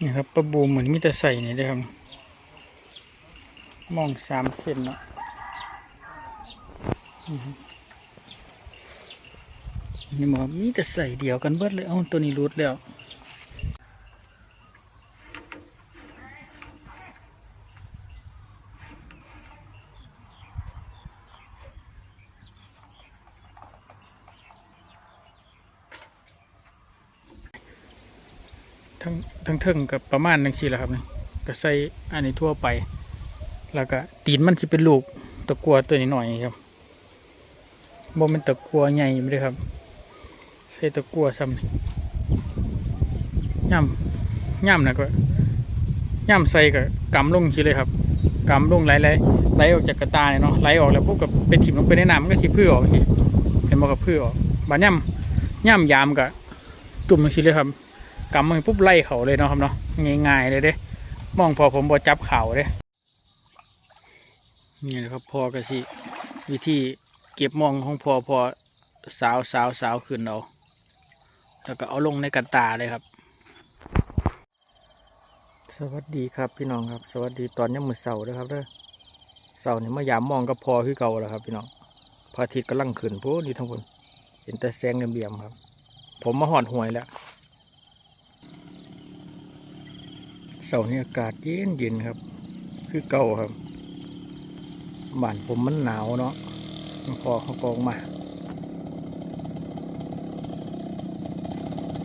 นี่ครับประบูมเหมือนมิตรใส่นี่เด้ครับ มองสามเซนเนาะนี่ครับนี่บอมีแต่ใส่เดียวกันเบิดเลย เอ้าตัวนี้รูดแล้ว ทั้ง ทั้งกับประมาณนังชีแหละครับนี่ก็ใส่อันนี้ทั่วไป แล้วก็ตีนมันสิเป็นลูกตะกัวตัวนี้หน่อยครับบ่เป็นตะกัวใหญ่ไม่ได้ครับใส่ตะกัวซ้ำย่ำย่ำนะก็ย่ำใส่กับกำลงชีเลยครับกำลงไหลไหลไหลออกจากกระตาเนาะไหลออกแล้วพวกกับไปถิ่มลงไปในน้ำมันก็ถิ่พื้อออกทีเห็นบอกกับพื้อออกบานย่ำย่ำยามกับจุ่มลงชีเลยครับ กำมันปุ๊บไล่เขาเลยเนาะครับเนาะง่ายๆเลยเด้มองพอผมบอจับเขาเด้นี่นะครับพอกระสิวิธีเก็บมองของพอพอสาวสาวสาวขึ้นเอาแล้วก็เอาลงในกันตาเลยครับ สวัสดีครับพี่น้องครับ สวัสดีตอนยังมือเสาร์ด้วยครับเด้อเสาร์นี่มายามมองก็พอคือเก่าแล้วครับ พี่น้องพระอาทิตย์กำลังขึ้นโพนี่ทั้งคนเห็นแต่แสงเบี่ยมๆครับ ผมมาหอดหวยแล้ว เสาร์นี้อากาศเย็นเย็นครับ คือเก่าครับบ้านผมมันหนาวเนาะพอเขากองมา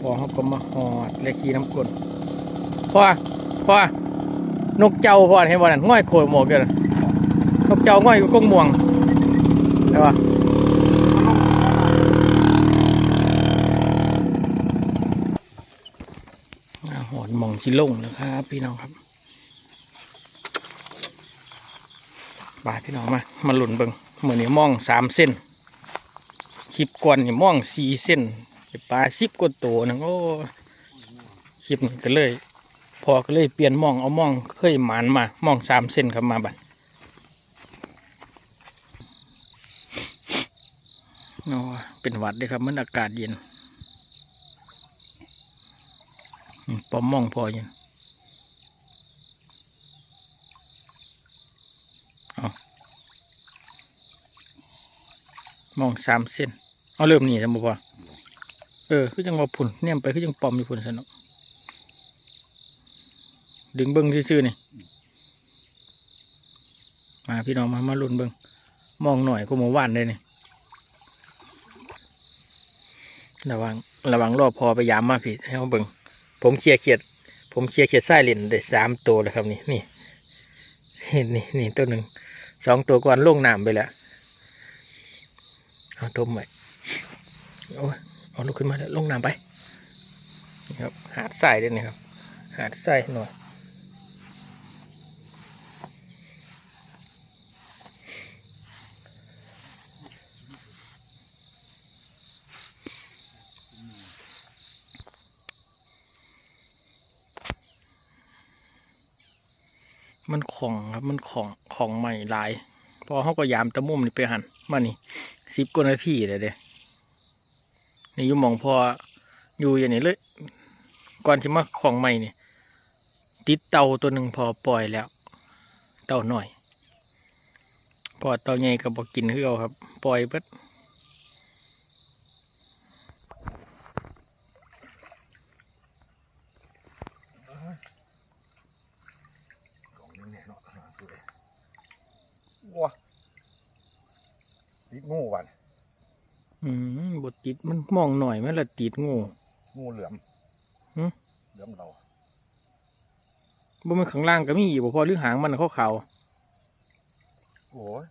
พอเขาก็มาหอดและขี่น้ำกลนพอพอนกเจ้าพอเห็นบ่นั่นง่อยโขยหมวกเด้อนกเจ้าง่อยอยู่กงม่วงใช่ปะอ่า หอนหมองชิลงนะครับ พี่น้องครับบาพี่น้องมา มาหลุนเบิงเหมือนนี่มองสามเส้นคลิปก่อนนี่มองสี่เส้นปลาสิบกว่าตัวนึงโอ้คลิปนี้ก็เลย พอก็เลยเปลี่ยนมองเอามองเคยหมานมามองสามเส้นครับมาบัดโอ้เป็นหวัดเลยครับมันอากาศเย็นอืม ปอมมองพอย็นเอามองสามเส้น เอาเริ่มนี่จะบ่พอเออ คือจังว่าพุ่นเนี่ยไปคือจังปอมอยู่พุ่นสนุกดึงเบิ้งซื่อๆนี่ มาพี่น้องมา มาลุ้นเบิ้งมองหน่อยก็หมูว่านเลยนี่ระวัง ระวังรอบพอไปยามมาพี่ให้เขาเบิ้ง ผมเคลียร์เขียด ผมเคลียร์เขียดไส้เหรียญได้สามตัวแล้วครับนี่นี่เห็นนี่นี่ตัวหนึ่งสองตัวก่อนลงน้ำไปแล้วเอาต้มไปโอ้ยเอาลุกขึ้นมาแล้วลงน้ำไปครับหาดทรายด้วยนี่ครับ หาดทรายหน่อย มัน ของครับมันของของใหม่หลาย พอเขาก็ยามตะมุมนี่ไปหันมานี่สิบกว่านาทีเลยเด้นี่อยู่มองพออยู่อย่างนี้เลยก่อนที่มาของใหม่นี่ติดเตาตัวหนึ่งพอปล่อยแล้ว เตาหน่อย พอเตาใหญ่ก็บอกกินคือเอาครับ ปล่อยเบิดว้า ติดงูวัน อืมบติด มันมองหน่อยไหมละติดงูงูเหลือมหึเหลือมเราบ่มันข้างล่างก็มีอยู่บ่พอหรือหางมันเขาขาวโอ้ย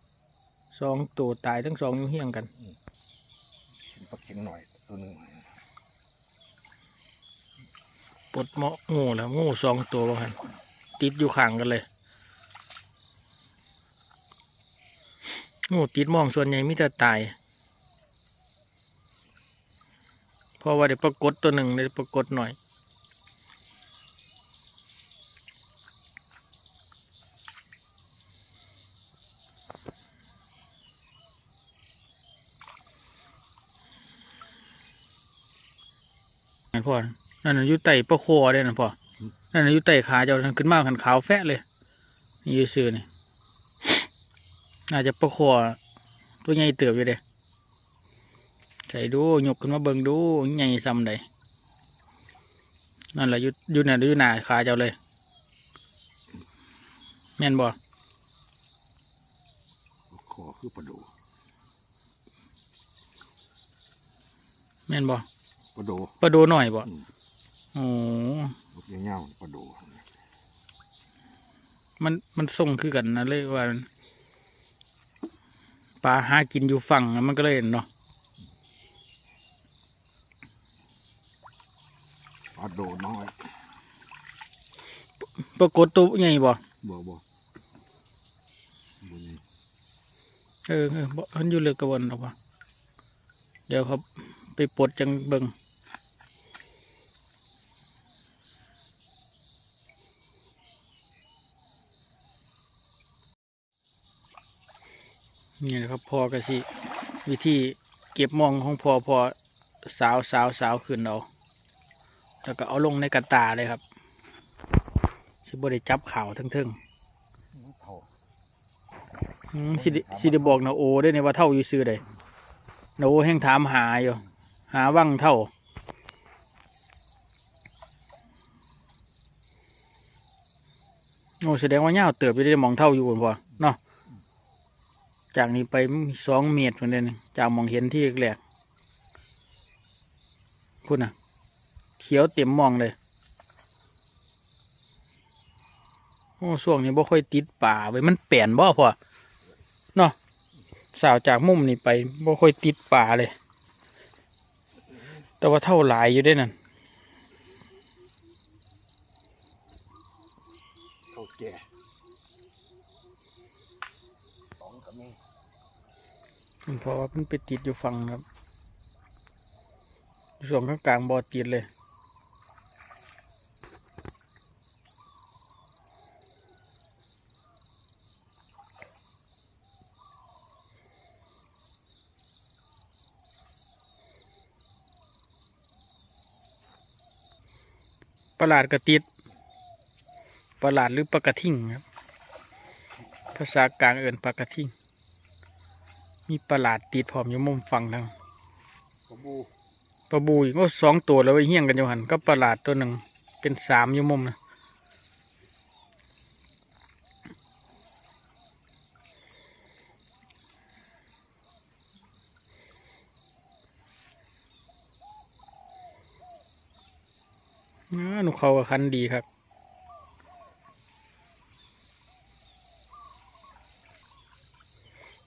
ๆสองตัวตายทั้งสองอยู่เฮี้ยงกันกินปลาเข็งหน่อยตัวหนึ่งปลดเหมาะงูแล้วงูสองตัวบ่หันติดอยู่ข้างกันเลยงูติดมองส่วนใหญ่มีแต่ตาย เพราะว่าได้ปรากฏตัวหนึ่งได้ปรากฏหน่อยอันพ่อนั่นอยู่ใต้ปะโคอเด้นั่นพ่อนั่นอยู่ใต้ขาเจ้านั่นขึ้นมาขันขาวแฟะเลย นี่ยู่ซื่อนี่น่าจะปะโคอตัวใหญ่เติบอยู่เด้ ใส่ดูยกขึ้นมาเบิ่งดูใหญ่ซ้ำใดนั่นแหละอยู่อยู่นั่นอยู่หน้าขาเจ้าเลย แม่นบ่คอคือปลาโดแม่นบ่ปลาโดปลาโดหน่อยบ่อืมโอ้ลูกเงี้ยวๆปลาโดมันมันส่งคือกันนะเลยว่ามันปลาหากินอยู่ฝั่งน่ะมันก็เลยเนาะ ปลาโดน้อยปรากฏตัวใหญ่บ่บ่บ่บ่นี่เออเออบ่มันอยู่เลือกกระวนหรอกบ่เดี๋ยวเขาไปปลดจังเบิงนี่แหละครับพอกะสิ วิธีเก็บมองของพอพอสาวสาวสาวขึ้นเอา แล้วก็เอาลงในกระตาเลยครับสิบ่ได้จับข่าวทั้งเทิงเท่าๆอืมสิได้สิได้บอกนาโอได้ในว่าเท่าอยู่ซื้อได้นาโอแห่งถามหาอยู่ หาว่างเท่า โอ้แสดงว่าเงาวเติบอยู่ได้มองเท่าอยู่บนพอเนาะจากนี้ไปสองเมตรเหมือนเดิมจากมองเห็นที่แรกคุณน่ะ เขียวเต็มมองเลยโอ้ช่วงนี้บ่ค่อยติดป่าไว้ยมันแปลนบ่พอเนาะสาวจากมุมนี้ไปบ่ค่อยติดป่าเลย แต่ว่าเท่าหลายอยู่ได้นั่นเท่าแก่สองก็มีเพราะว่ามันไปติดอยู่ฝั่งครับ ส่วนข้างกลางบ่อติดเลย หลาดกระติดประหลาดหรือปลากระทิ่งครับ ภาษากลางเอินปลากระทิ่ง มีประหลาดติดพร้อมอยู่มุมฝั่งทางปลาบูปลาบูอีกก็สองตัวแล้วไว้เฮี้ยงกันอยู่หันก็ประหลาดตัวหนึ่งเป็นสามอยู่มุมนะานูเขากับคันดีครับ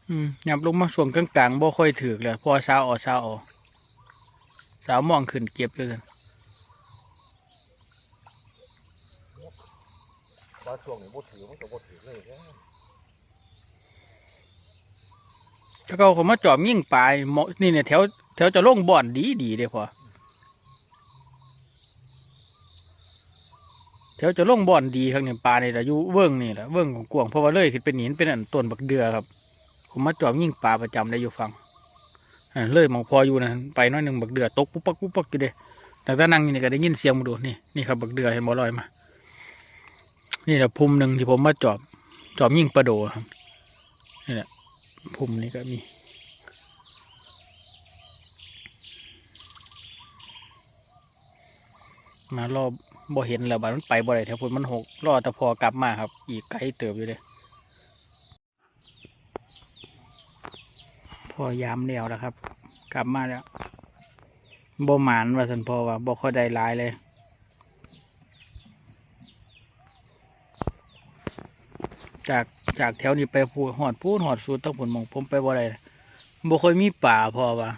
อืมยับลงมาส่วนกลางๆบ่ค่อยถือเลยพอเช้าออกเช้าออกสาวมองขึ้นเก็บเลยกันปลาช่วงนี้บ่ถือมันก็บ่ถือเลยถ้าเขาเขามาจอบยิ่งปลายนี่เนี่ยแถวแถวจะลงบ่อนดีดีเลยพอ แถวจะลงบ่อนดีครับเนี่ยปลาเนี่ยอยู่เวิ้งนี่แหละเวิ้งของกวางเพราะว่าเลยขึ้นเป็นหินเป็นอันต้นบักเดือครับ ผมมาจอบยิ่งปลาประจำได้อยู่ฟังเลยมองพออยู่นะไปน้อยหนึ่งบักเดือตกปุ๊บปักปุ๊บปักอยู่เด้แต่ถ้านั่งนี่ก็ได้ยินเสียงมาดูนี่นี่ครับบักเดือเห็นบ่ลอยมา นี่แหละภูมิหนึ่งที่ผมมาจอบ จอบยิ่งปลาโดครับนี่แหละภูมินี้ก็มีมารอบ บ่เห็นแล้วบัดมันไปบ่ได้แถวพุ่นมันหกรอแต่พอกลับมาครับ อีกไกลเติบอยู่เลยพอยามแล้วแล้วครับ กลับมาแล้วบ่หมานว่าสันพอว่าบ่ค่อยได้หลายเลยจากจากแถวนี้ไปพูหอดพูดหอดสูดต้องผลมองผมไปบ่ได้บ่ค่อยมีป่าพอว่า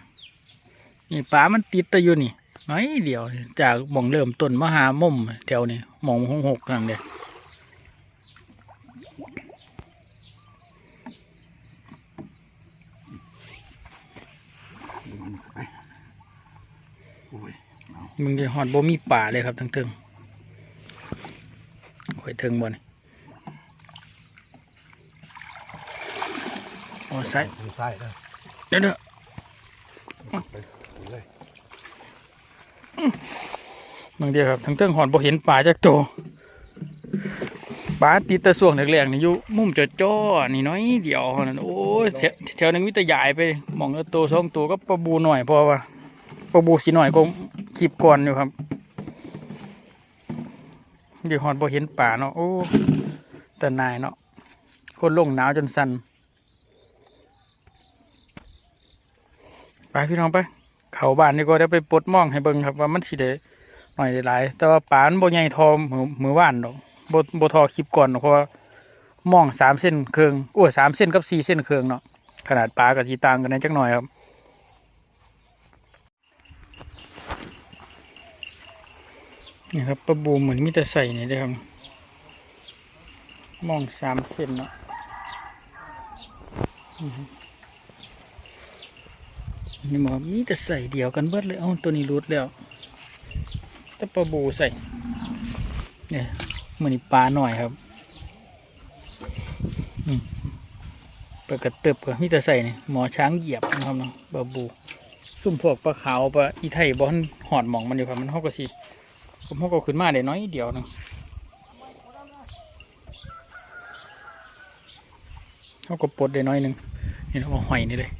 นี่ป่ามันติดตะอยู่นี่ น้อยเดียว จากหมองเริ่มต้นมหามุมแถวนี้หมองหงหกนั่นเดียดึงมันเข้าไปโอ้ยเอามึงจะหอดบ่มีป่าเลยครับทั้งเทิงข่อยเทิงบ่นี่โอ้ใส่ถือไส้เลยเดี๋ยวเด้อไปถือเลย บางเดียวครับทั้งเทิงหอนบ่เห็นป่าจักโตป่าติดตะส่วงแรกๆนี่อยู่มุมจอจ้อนี่น้อยเดียวเท่านั้นโอ้ยแถวแถวนึงมีแต่ใหญ่ไปมองละตัวสองตัวก็ปลาบูหน่อยพอว่าปลาบูสีหน่อยก็คลิปก่อนอยู่ครับเดี๋ยวหอนบ่เห็นป่าเนาะโอ้แต่นายเนาะคนลงหนาวจนสั่นไปพี่น้องไป เขาบ้านนี่ก็ได้ไปปลดม่องให้เบิ่งครับว่ามันสิได้หน่อยได้หลาย แต่ว่าปานบ่ใหญ่ทอมือมือว่านดอกบ่บ่ทอคลิปก่อนเพราะว่าม่องสามเส้นเครึ่งอ้วสามเส้นกับสี่เส้นเครึ่งเนาะขนาดปลากับทีตางกันนิดจักหน่อยครับนี่ครับปลาบูเหมือนมีแต่ใส่นี่เด้ครับม่องสามเส้นเนาะ นี่หมอมีแต่ใส่เดียวกันเบิดเลย เอ้าตัวนี้รุดแล้วต่ปลาบูใส่ เนี่ยมันนี่ปลาหน่อยครับอืมปลากระเติบกับมีแต่ใส่เนี่ยหมอช้างเหยียบนะครับเนาะปลาบู ซุ่มพวกปลาขาวปลาอีไทยบอลหอดหมองมันอยู่ครับมันเขาก็สิผมเขาก็ขึ้นมาได้น้อยเดียวหนึงเขาก็ปลดได้น้อยหนึ่งนี่เราเอาหอยนี่เลย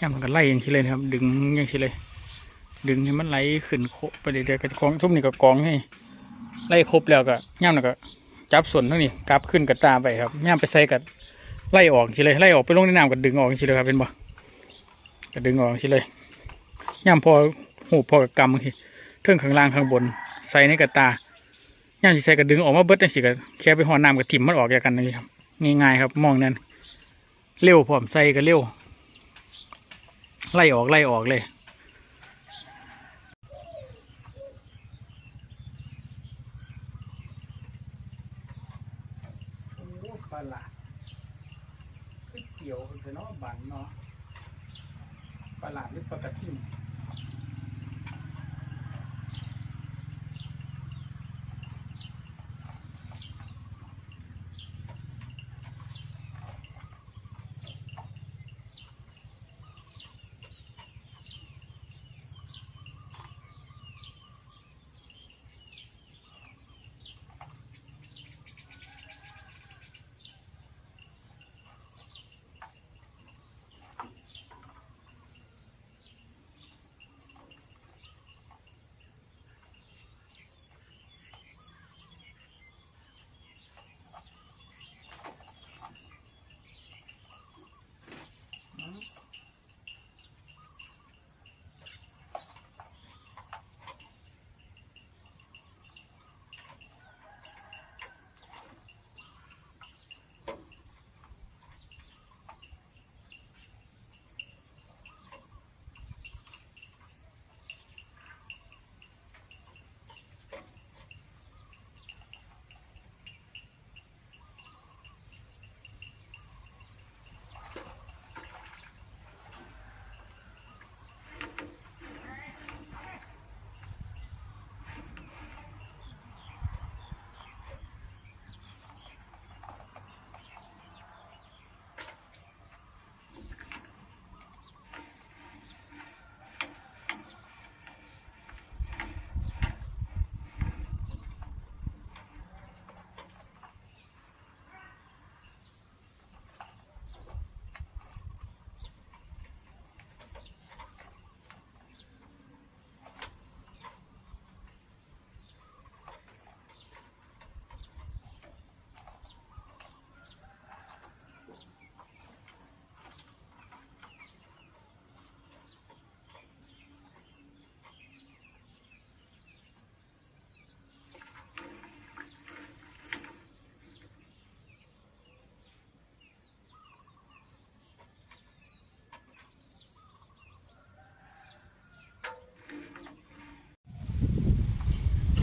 ย่ำมันก็ไล่อย่างที่เลยนะครับ ดึงอย่างที่เลย ดึงให้มันไหลขึ้นโคไปเรื่อยๆกับกองทุ่มนี่ก็กองให้ไล่ครบแล้วก็ย่ำแล้วก็ จับส่วนทั้งนี้กลับขึ้นกับตาไปครับย่ำไปใส่กับไล่ออกทีเลยไล่ออกไปลงในน้ำก็ดึงออกทีเลยครับเป็นบ่ก็ดึงออกทีเลยย่ำพอหูพอกับกำทีเทิงข้างล่างข้างบน ใส่ในกับตาย่ำทีใส่ก็ดึงออกมาเบิดจังสิก็แค่ไปห่อน้ำกับถิ่มมันออกจากกันนี่ครับง่ายๆครับมองนั่นเร็วพร้อมใส่ก็เร็ว ไล่ออกไล่ออกเลย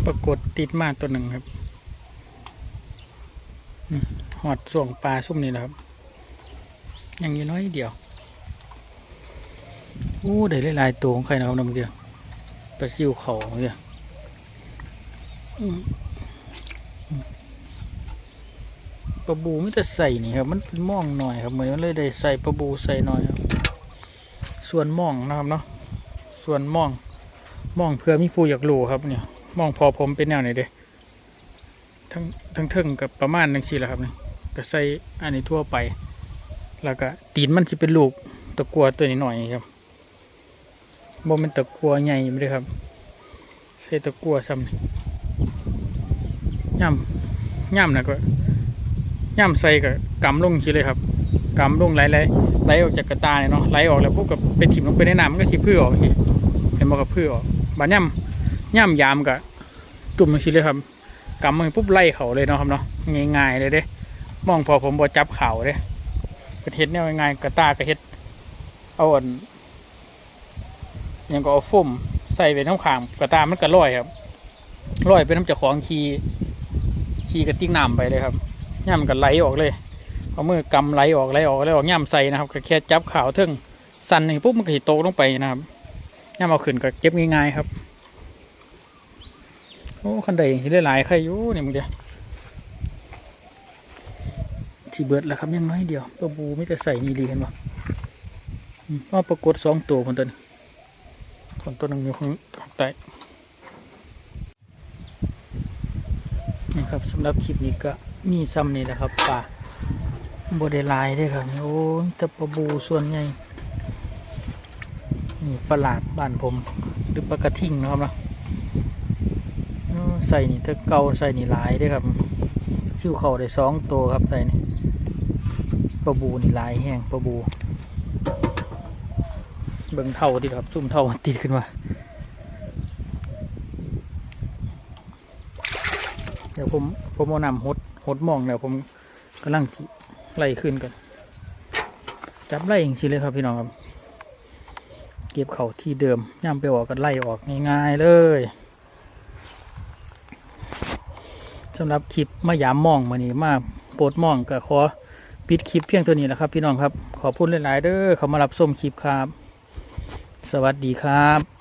ปรากฏติดมาตัวหนึ่งครับหอดส่วงปลาซุ่มนี่นะครับ ยังอยู่น้อยเดียวโอ้ได้หลายตัวของใครนะครับน้องเดียวปลาซิวเขาเดียวปลาบูไม่แต่ใส่นี่ครับ มันเป็นม่องหน่อยครับเหมือนมันเลยได้ใส่ปลาบูใส่หน่อยครับส่วนม่องนะครับเนาะส่วนม่องม่องเพื่อมีผู้อยากรู้ครับเนี่ย มองพอผมเป็นแนวไหนเด้ทั้งทั้งเทิงกับประมาณนังชีแหละครับนี่ก็ใส่อันนี้ทั่วไป แล้วก็ตีนมันจะเป็นลูกตะกัวตัวนี้หน่อยครับบ่เป็นตะกัวใหญ่ไม่ได้ครับใส่ตะกัวซ้ำนี่ย่ำย่ำนะก็ย่ำใส่กับกำลงทีเลยครับกำลงไหลไหลไหลออกจากกระตาเนาะไหลออกแล้วพวกกับไปถิ่มลงไปในน้ำมันก็ทีพื้อออกทีเห็นบ่กับพื้อออกบานย่ำ ย่ำยามกับจุ่มลงทีเลยครับกำมันปุ๊บไล่เขาเลยเนาะครับเนาะง่ายๆเลยเด้มองพอผมบ่จับเข่าเด้กระเฮ็ดแนวง่ายกระตากระเฮ็ดเอาอ่อนยังก็เอาฟุ่มใส่ไปน้ำขางกระตามันก็ลอยครับลอยไปน้ำจากของขีขีกระติ้งน้ำไปเลยครับย่ำมันก็ไหลออกเลยเอามือกำไหลออกไหลออกไหลออกย่ำใส่นะครับก็แค่จับขาวเทึ่งสั่นหนึ่งปุ๊บมันก็หิโตลงไปนะครับย่ำเอาขึ้นก็เก็บง่ายๆครับ โอ้คันใดอย่างที่ได้หลายใครอยู่นี่มึงเดียวสีเบิดแล้วครับยังน้อยเดียวตัวบูไม่แต่ใส่นี่ดีเห็นปะอืมว่าปรากฏสองตัวคนตัวนี้คนตัวหนึ่งอยู่ข้างใต้นี่ครับสำหรับคลิปนี้ก็มีซ้ำนี่แหละครับป่าบไดหลายเด้วยครับโอ้ยแต่ปลาบูส่วนใหญ่นี่ปลาหลาดบ้านผม หรือปลากระทิ่งนะครับเนาะ ใส่นี่ถ้าเกาใส่นี่หลายด้วยครับซิ่วเข่าได้สองตัวครับใส่นี่ปลาบูนี่หลายแห้งปลาบู เบิ่งเท่าติครับซุ่มเท่าติดขึ้นมาเดี๋ยวผมผมเอานำหดหดมองเดี๋ยวผมกำลังไล่ขึ้นกันจับไล่อย่างสิเลยครับพี่น้องครับ เก็บเข่าที่เดิมย่ำไปออกกันไล่ออกง่ายๆเลย สำหรับคลิปมายามมองมานี่มาโปรดมองก็ขอปิดคลิปเพียงตัวนี้แหละครับ พี่น้องครับ ขอพูดหลายๆเด้อเขามารับส้มคลิปครับ สวัสดีครับ